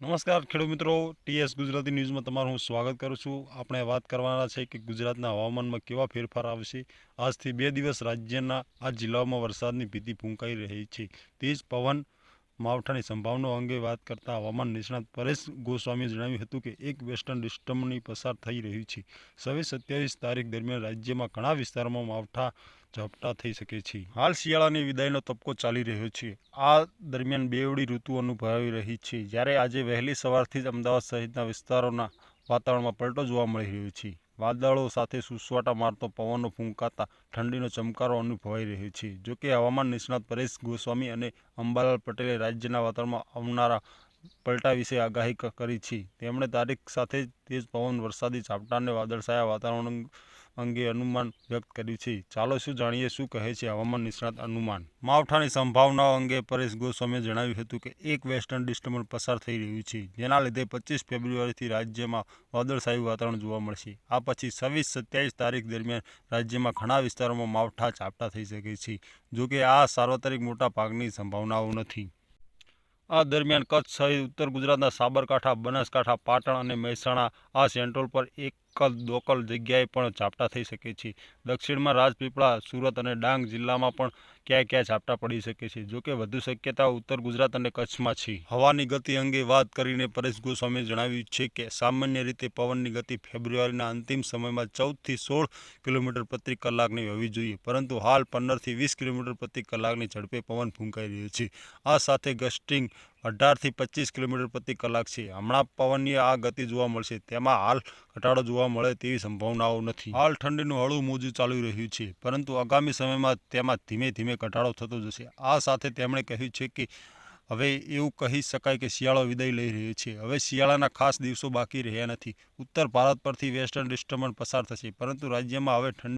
નમસ્કાર ખેડૂત મિત્રો ટીએસ ગુજરાતી ન્યૂઝમાં તમારું હું સ્વાગત કરું છું. આપણે વાત કરવાના છે કે ગુજરાતના હવામાનમાં કેવા ફેરફાર આવશે. આજથી બે દિવસ રાજ્યના આ જિલ્લાઓમાં વરસાદની ભીતિ ફૂંકાઈ રહી છે. તેજ પવન માવઠાની સંભાવનાઓ અંગે વાત કરતા હવામાન નિષ્ણાત પરેશ ગોસ્વામીએ જણાવ્યું હતું કે એક વેસ્ટર્ન ડિસ્ટર્બની પસાર થઈ રહ્યું છે. સવે સત્યાવીસ તારીખ દરમિયાન રાજ્યમાં ઘણા વિસ્તારોમાં માવઠા ઝાપટા થઈ શકે છે. હાલ શિયાળાની વિદાયનો તબક્કો ચાલી રહ્યો છે. આ દરમિયાન બેવડી ઋતુ અનુભવાઈ રહી છે. જ્યારે આજે વહેલી સવારથી જ અમદાવાદ સહિતના વિસ્તારોના વાતાવરણમાં પલટો જોવા મળી રહ્યો છે. વાદળો સાથે સુસવાટા મારતો પવનો ફૂંકાતા ઠંડીનો ચમકારો અનુભવાઈ રહ્યો છે. જોકે હવામાન નિષ્ણાત પરેશ ગોસ્વામી અને અંબાલાલ પટેલે રાજ્યના વાતાવરણમાં આવનારા પલટા વિશે આગાહી કરી છે. તેમણે તારીખ સાથે તેજ પવન, વરસાદી ઝાપટા અને વાદળછાયા વાતાવરણ અંગ- અનુમાન વ્યક્ત કર્યું છે. ચાલો શું જાણીએ શું કહે છે હવામાન નિષ્ણાત અનુમાન? માવઠાની સંભાવનાઓ અંગે પરેશ ગોસ્વામીએ જણાવ્યું હતું કે એક વેસ્ટર્ન ડિસ્ટર્બન્સ પસાર થઈ રહ્યું છે, જેના લીધે પચીસ ફેબ્રુઆરીથી રાજ્યમાં વાદળછાયું વાતાવરણ જોવા મળશે. આ પછી છવ્વીસ સત્યાવીસ તારીખ દરમિયાન રાજ્યમાં ઘણા વિસ્તારોમાં માવઠા ઝાપટા થઈ શકે છે, જોકે આ સાર્વત્રિક મોટા ભાગની સંભાવનાઓ નથી. આ દરમિયાન કચ્છ સહિત ઉત્તર ગુજરાતના સાબરકાંઠા, બનાસકાંઠા, પાટણ અને મહેસાણા આ સેન્ટ્રોલ પર એકલ દોકલ જગ્યાએ પણ ઝાપટા થઈ શકે છે. દક્ષિણમાં રાજપીપળા, સુરત અને ડાંગ જિલ્લામાં પણ ક્યાંય ક્યાંય ઝાપટા પડી શકે છે જોકે વધુ શક્યતા ઉત્તર ગુજરાત અને કચ્છમાં છે. હવાની ગતિ અંગે વાત કરીને પરેશ ગોસ્વામીએ જણાવ્યું છે કે, સામાન્ય રીતે પવનની ગતિ ફેબ્રુઆરીના અંતિમ સમયમાં ચૌદથી સોળ કિલોમીટર પ્રતિ કલાકની હોવી જોઈએ, પરંતુ હાલ પંદરથી વીસ કિલોમીટર પ્રતિ કલાકની ઝડપે પવન ફૂંકાઈ રહ્યો છે. આ સાથે ગસ્ટિંગ અઢારથી પચીસ કિલોમીટર પ્રતિ કલાક છે. હમણાં પવનની આ ગતિ જોવા મળશે. તેમાં હાલ ઘટાડો જોવા મળે તેવી સંભાવનાઓ નથી. હાલ ઠંડીનું હળવું મોજું ચાલી રહ્યું છે, પરંતુ આગામી સમયમાં તેમાં ધીમે ધીમે ઘટાડો થતો જશે. આ સાથે તેમણે કહ્યું છે કે હવે એવું કહી શકાય કે શિયાળો વિદાય લઈ રહ્યો છે. હવે શિયાળાના ખાસ દિવસો બાકી રહ્યા નથી. ઉત્તર ભારત પરથી વેસ્ટર્ન ડિસ્ટર્બન્સ પસાર થશે, પરંતુ રાજ્યમાં હવે ઠંડી